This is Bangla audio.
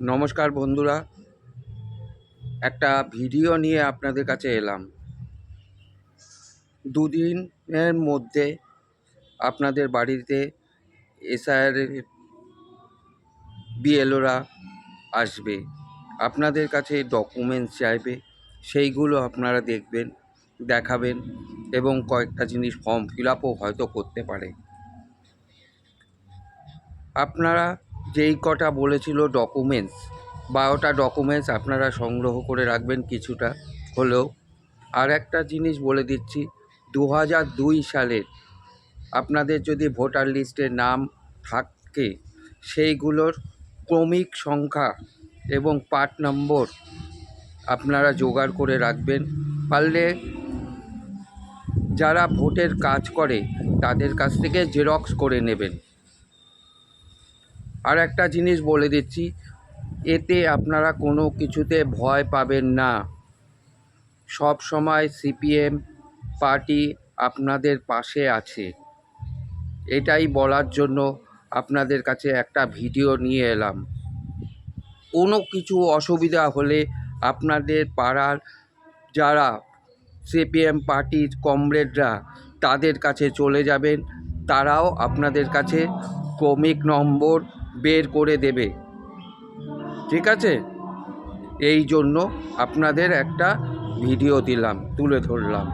নমস্কার বন্ধুরা। একটা ভিডিও নিয়ে আপনাদের কাছে এলাম। দুদিনের মধ্যে আপনাদের বাড়িতে এসআইআর বিএলওরা আসবে। আপনাদের কাছে ডকুমেন্টস চাইবে, সেইগুলো আপনারা দেখবেন, দেখাবেন এবং কয়েকটা জিনিস ফর্ম ফিল আপও হয়তো করতে পারে। আপনারা যেই কটা বলেছিল ডকুমেন্টস বারোটা ডকুমেন্টস আপনারা সংগ্রহ করে রাখবেন কিছুটা হলেও। আর একটা জিনিস বলে দিচ্ছি দু হাজার দুই সালের আপনাদের যদি ভোটার লিস্টে নাম থাকে, সেইগুলোর ক্রমিক সংখ্যা এবং পার্ট নম্বর আপনারা জোগাড় করে রাখবেন। পারলে যারা ভোটের কাজ করে, তাদের কাছ থেকে জেরক্স করে নেবেন। আর একটা জিনিস বলে দিচ্ছি, এতে আপনারা কোনো কিছুতে ভয় পাবেন না। সব সময় সিপিএম পার্টি আপনাদের পাশে আছে। এটাই বলার জন্য আপনাদের কাছে একটা ভিডিও নিয়ে এলাম। কোনো কিছু অসুবিধা হলে আপনাদের পাড়ার যারা সিপিএম পার্টির কমরেডরা, তাদের কাছে চলে যাবেন। তারাও আপনাদের কাছে ক্রমিক নম্বর বের করে দেবে। ঠিক আছে? এই জন্য আপনাদের একটা ভিডিও দিলাম তুলে ধরলাম।